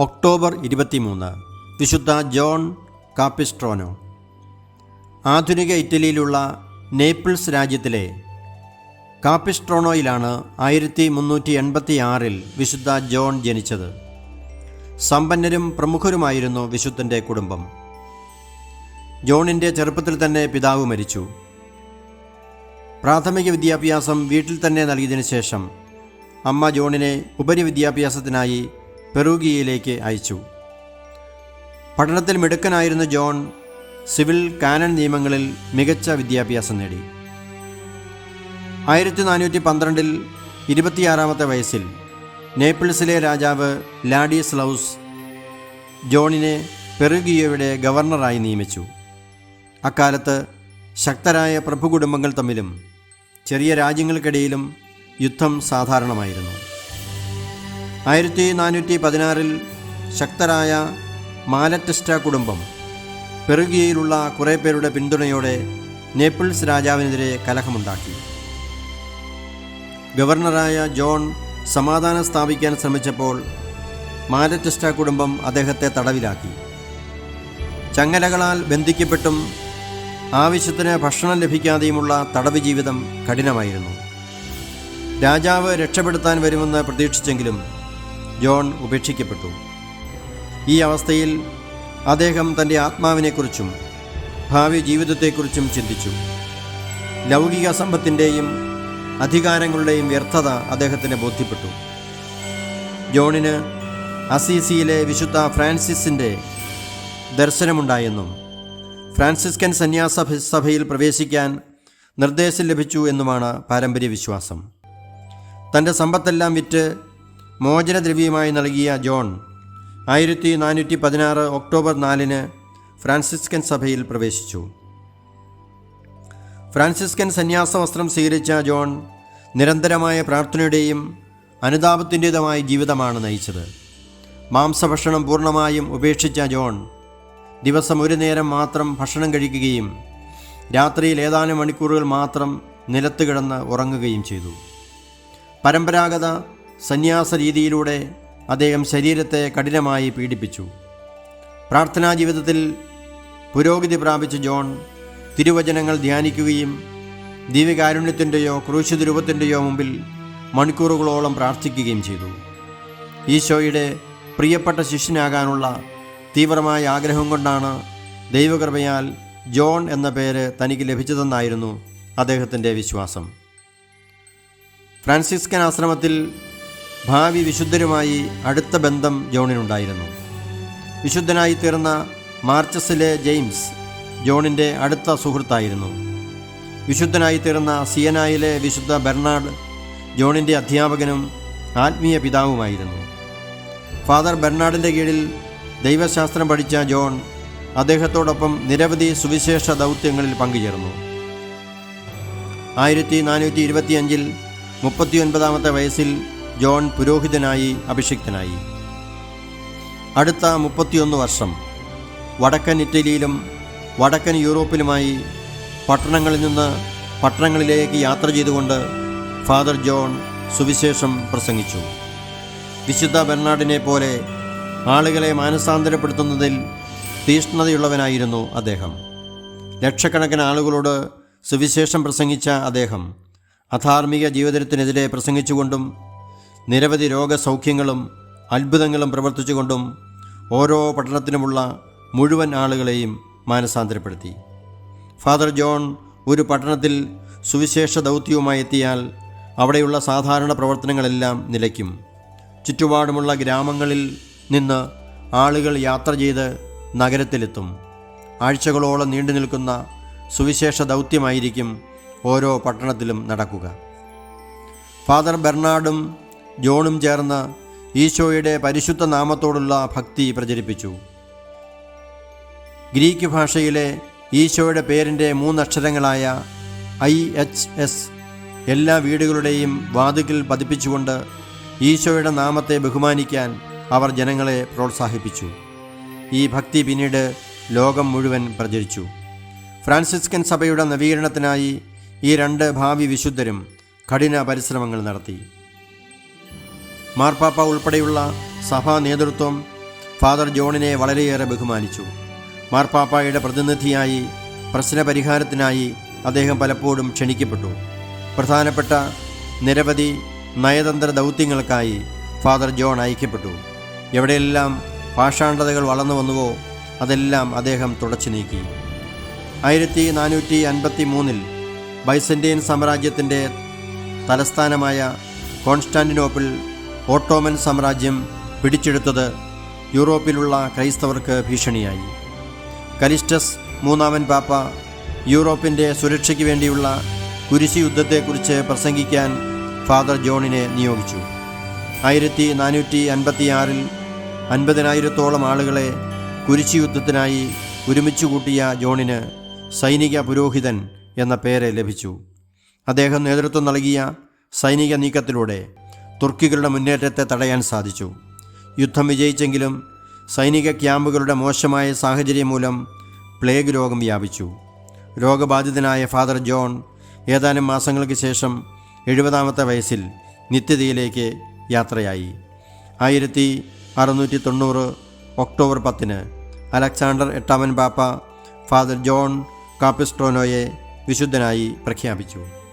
October ഇരുപത്തിമൂന്ന്. വിശുദ്ധ John കാപ്പിസ്ട്രോനോ. ആധുനിക ഇറ്റലിയിലുള്ള നേപ്പിൾസ് രാജ്യത്തിലെ കാപ്പിസ്ട്രോണോയിലാണ് ആയിരത്തി മുന്നൂറ്റി എൺപത്തി ആറിൽ വിശുദ്ധ ജോൺ ജനിച്ചത്. സമ്പന്നരും പ്രമുഖരുമായിരുന്നു വിശുദ്ധന്റെ കുടുംബം. ജോണിന്റെ ചെറുപ്പത്തിൽ തന്നെ പിതാവ് മരിച്ചു. പ്രാഥമിക വിദ്യാഭ്യാസം വീട്ടിൽ തന്നെ നൽകിയതിനു ശേഷം അമ്മ ജോണിനെ ഉപരിവിദ്യാഭ്യാസത്തിനായി പെറുഗിയയിലേക്ക് അയച്ചു. പഠനത്തിൽ മിടുക്കനായിരുന്ന ജോൺ സിവിൽ കാനൺ നിയമങ്ങളിൽ മികച്ച വിദ്യാഭ്യാസം നേടി. ആയിരത്തി നാനൂറ്റി പന്ത്രണ്ടിൽ ഇരുപത്തിയാറാമത്തെ വയസ്സിൽ നേപ്പിൾസിലെ രാജാവ് ലാഡിയസ് ലൗസ് ജോണിനെ പെറുഗിയയുടെ ഗവർണറായി നിയമിച്ചു. അക്കാലത്ത് ശക്തരായ പ്രഭുകുടുംബങ്ങൾ തമ്മിലും ചെറിയ രാജ്യങ്ങൾക്കിടയിലും യുദ്ധം സാധാരണമായിരുന്നു. ആയിരത്തി നാനൂറ്റി പതിനാറിൽ ശക്തരായ മാലറ്റസ്റ്റ കുടുംബം പെറുകിയയിലുള്ള കുറേ പേരുടെ പിന്തുണയോടെ നേപ്പിൾസ് രാജാവിനെതിരെ കലഹമുണ്ടാക്കി. ഗവർണറായ ജോൺ സമാധാനം സ്ഥാപിക്കാൻ ശ്രമിച്ചപ്പോൾ മാലറ്റസ്റ്റ കുടുംബം അദ്ദേഹത്തെ തടവിലാക്കി. ചങ്ങലകളാൽ ബന്ധിക്കപ്പെട്ടും ആവശ്യത്തിന് ഭക്ഷണം ലഭിക്കാതെയുമുള്ള തടവ് ജീവിതം കഠിനമായിരുന്നു. രാജാവ് രക്ഷപ്പെടുത്താൻ വരുമെന്ന് പ്രതീക്ഷിച്ചെങ്കിലും ജോൺ ഉപേക്ഷിക്കപ്പെട്ടു. ഈ അവസ്ഥയിൽ അദ്ദേഹം തന്റെ ആത്മാവിനെക്കുറിച്ചും ഭാവി ജീവിതത്തെക്കുറിച്ചും ചിന്തിച്ചു. ലൗകിക സമ്പത്തിന്റെയും അധികാരങ്ങളുടെയും വ്യർത്ഥത അദ്ദേഹത്തിന് ബോധ്യപ്പെട്ടു. ജോണിന് അസീസിയിലെ വിശുദ്ധ ഫ്രാൻസിസിന്റെ ദർശനമുണ്ടായെന്നും ഫ്രാൻസിസ്കൻ സന്യാസ സഭയിൽ പ്രവേശിക്കാൻ നിർദ്ദേശം ലഭിച്ചു എന്നുമാണ് പാരമ്പര്യ വിശ്വാസം തന്റെ സമ്പത്തെല്ലാം വിറ്റ് മോചനദ്രവ്യമായി നൽകിയ ജോൺ ആയിരത്തി നാനൂറ്റി പതിനാറ് ഒക്ടോബർ നാലിന് ഫ്രാൻസിസ്കൻ സഭയിൽ പ്രവേശിച്ചു. ഫ്രാൻസിസ്കൻ സന്യാസ വസ്ത്രം സ്വീകരിച്ച ജോൺ നിരന്തരമായ പ്രാർത്ഥനയുടെയും അനുതാപത്തിന്റെതുമായ ജീവിതമാണ് നയിച്ചത്. മാംസഭക്ഷണം പൂർണമായും ഉപേക്ഷിച്ച ജോൺ ദിവസം ഒരു നേരം മാത്രം ഭക്ഷണം കഴിക്കുകയും രാത്രിയിൽ ഏതാനും മണിക്കൂറുകൾ മാത്രം നിലത്ത് കിടന്ന് ഉറങ്ങുകയും ചെയ്തു. പരമ്പരാഗത സന്യാസ രീതിയിലൂടെ അദ്ദേഹം ശരീരത്തെ കഠിനമായി പീഡിപ്പിച്ചു. പ്രാർത്ഥനാ ജീവിതത്തിൽ പുരോഗതി പ്രാപിച്ച ജോൺ തിരുവചനങ്ങൾ ധ്യാനിക്കുകയും ദിവ്യകാരുണ്യത്തിന്റെയോ ക്രൂശുതിരൂപത്തിന്റെയോ മുമ്പിൽ മണിക്കൂറുകളോളം പ്രാർത്ഥിക്കുകയും ചെയ്തു. ഈശോയുടെ പ്രിയപ്പെട്ട ശിഷ്യനാകാനുള്ള തീവ്രമായ ആഗ്രഹം കൊണ്ടാണ് ദൈവകൃപയാൽ ജോൺ എന്ന പേര് തനിക്ക് ലഭിച്ചതെന്നായിരുന്നു അദ്ദേഹത്തിന്റെ വിശ്വാസം. ഫ്രാൻസിസ്കൻ ആശ്രമത്തിൽ ഭാവി വിശുദ്ധരുമായി അടുത്ത ബന്ധം ജോണിനുണ്ടായിരുന്നു. വിശുദ്ധനായി തീർന്ന മാർച്ചസിലെ ജെയിംസ് ജോണിന്റെ അടുത്ത സുഹൃത്തായിരുന്നു. വിശുദ്ധനായി തീർന്ന സിയനായിലെ വിശുദ്ധ ബെർണാഡ് ജോണിന്റെ അധ്യാപകനും ആത്മീയ പിതാവുമായിരുന്നു. ഫാദർ ബെർണാഡിന്റെ കീഴിൽ ദൈവശാസ്ത്രം പഠിച്ച ജോൺ അദ്ദേഹത്തോടൊപ്പം നിരവധി സുവിശേഷ ദൗത്യങ്ങളിൽ പങ്കുചേർന്നു. ആയിരത്തി നാനൂറ്റി ഇരുപത്തിയഞ്ചിൽ മുപ്പത്തിയൊൻപതാമത്തെ വയസ്സിൽ ജോൺ പുരോഹിതനായി അഭിഷിക്തനായി. അടുത്ത മുപ്പത്തിയൊന്ന് വർഷം. വടക്കൻ ഇറ്റലിയിലും വടക്കൻ യൂറോപ്പിലുമായി പട്ടണങ്ങളിൽ നിന്ന് പട്ടണങ്ങളിലേക്ക് യാത്ര ചെയ്തുകൊണ്ട് ഫാദർ ജോൺ സുവിശേഷം പ്രസംഗിച്ചു. വിശുദ്ധ ബെർണാഡിനെ പോലെ ആളുകളെ മാനസാന്തരപ്പെടുത്തുന്നതിൽ തീഷ്ണതയുള്ളവനായിരുന്നു അദ്ദേഹം. ലക്ഷക്കണക്കിന് ആളുകളോട് സുവിശേഷം പ്രസംഗിച്ച അദ്ദേഹം അധാർമിക ജീവിതത്തിനെതിരെ പ്രസംഗിച്ചുകൊണ്ടും നിരവധി രോഗസൗഖ്യങ്ങളും അത്ഭുതങ്ങളും പ്രവർത്തിച്ചുകൊണ്ടും ഓരോ പട്ടണത്തിനുമുള്ള മുഴുവൻ ആളുകളെയും മാനസാന്തരപ്പെടുത്തി. ഫാദർ ജോൺ ഒരു പട്ടണത്തിൽ സുവിശേഷ ദൗത്യവുമായി എത്തിയാൽ അവിടെയുള്ള സാധാരണ പ്രവർത്തനങ്ങളെല്ലാം നിലയ്ക്കും. ചുറ്റുപാടുമുള്ള ഗ്രാമങ്ങളിൽ നിന്ന് ആളുകൾ യാത്ര ചെയ്ത് നഗരത്തിലെത്തും. ആഴ്ചകളോളം നീണ്ടു നിൽക്കുന്ന സുവിശേഷ ദൗത്യമായിരിക്കും ഓരോ പട്ടണത്തിലും നടക്കുക. ഫാദർ ബെർണാഡും ജോണും ചേർന്ന് ഈശോയുടെ പരിശുദ്ധ നാമത്തോടുള്ള ഭക്തി പ്രചരിപ്പിച്ചു. ഗ്രീക്ക് ഭാഷയിലെ ഈശോയുടെ പേരിന്റെ മൂന്നക്ഷരങ്ങളായ ഐ എച്ച് എസ് എല്ലാ വീടുകളുടെയും വാതുക്കിൽ പതിപ്പിച്ചുകൊണ്ട് ഈശോയുടെ നാമത്തെ ബഹുമാനിക്കാൻ അവർ ജനങ്ങളെ പ്രോത്സാഹിപ്പിച്ചു. ഈ ഭക്തി പിന്നീട് ലോകം മുഴുവൻ പ്രചരിച്ചു. ഫ്രാൻസിസ്കൻ സഭയുടെ നവീകരണത്തിനായി ഈ രണ്ട് ഭാവി വിശുദ്ധരും കഠിന പരിശ്രമങ്ങൾ നടത്തി. മാർപ്പാപ്പ ഉൾപ്പെടെയുള്ള സഭാ നേതൃത്വം ഫാദർ ജോണിനെ വളരെയേറെ ബഹുമാനിച്ചു. മാർപ്പാപ്പായുടെ പ്രതിനിധിയായി പ്രശ്നപരിഹാരത്തിനായി അദ്ദേഹം പലപ്പോഴും ക്ഷണിക്കപ്പെട്ടു. പ്രധാനപ്പെട്ട നിരവധി നയതന്ത്ര ദൗത്യങ്ങൾക്കായി ഫാദർ ജോൺ അയക്കപ്പെട്ടു. എവിടെയെല്ലാം പാഷാണ്ഡതകൾ വളർന്നു വന്നുവോ അതെല്ലാം അദ്ദേഹം തുടച്ചു നീക്കി. ആയിരത്തി നാനൂറ്റി അൻപത്തി മൂന്നിൽ ബൈസന്റൈൻ സാമ്രാജ്യത്തിന്റെ തലസ്ഥാനമായ കോൺസ്റ്റാന്റിനോപ്പിൾ ഓട്ടോമൻ സാമ്രാജ്യം പിടിച്ചെടുത്തത് യൂറോപ്പിലുള്ള ക്രൈസ്തവർക്ക് ഭീഷണിയായി. കലിസ്റ്റസ് മൂന്നാമൻ പാപ്പ യൂറോപ്പിന്റെ സുരക്ഷയ്ക്ക് വേണ്ടിയുള്ള കുരിശി യുദ്ധത്തെക്കുറിച്ച് പ്രസംഗിക്കാൻ ഫാദർ ജോണിനെ നിയോഗിച്ചു. ആയിരത്തി നാനൂറ്റി അൻപത്തിയാറിൽ അൻപതിനായിരത്തോളം ആളുകളെ കുരിശി യുദ്ധത്തിനായി ഒരുമിച്ച് കൂട്ടിയ ജോണിന് സൈനിക പുരോഹിതൻ എന്ന പേര് ലഭിച്ചു. അദ്ദേഹം നേതൃത്വം നൽകിയ സൈനിക നീക്കത്തിലൂടെ തുർക്കികളുടെ മുന്നേറ്റത്തെ തടയാൻ സാധിച്ചു. യുദ്ധം വിജയിച്ചെങ്കിലും സൈനിക ക്യാമ്പുകളുടെ മോശമായ സാഹചര്യം മൂലം പ്ലേഗ് രോഗം വ്യാപിച്ചു. രോഗബാധിതനായ ഫാദർ ജോൺ ഏതാനും മാസങ്ങൾക്ക് ശേഷം എഴുപതാമത്തെ വയസ്സിൽ നിത്യതയിലേക്ക് യാത്രയായി. ആയിരത്തി അറുന്നൂറ്റി തൊണ്ണൂറ് ഒക്ടോബർ പത്തിന് അലക്സാണ്ടർ എട്ടാമൻ പാപ്പ ഫാദർ ജോൺ കാപ്പിസ്ട്രോനോയെ വിശുദ്ധനായി പ്രഖ്യാപിച്ചു.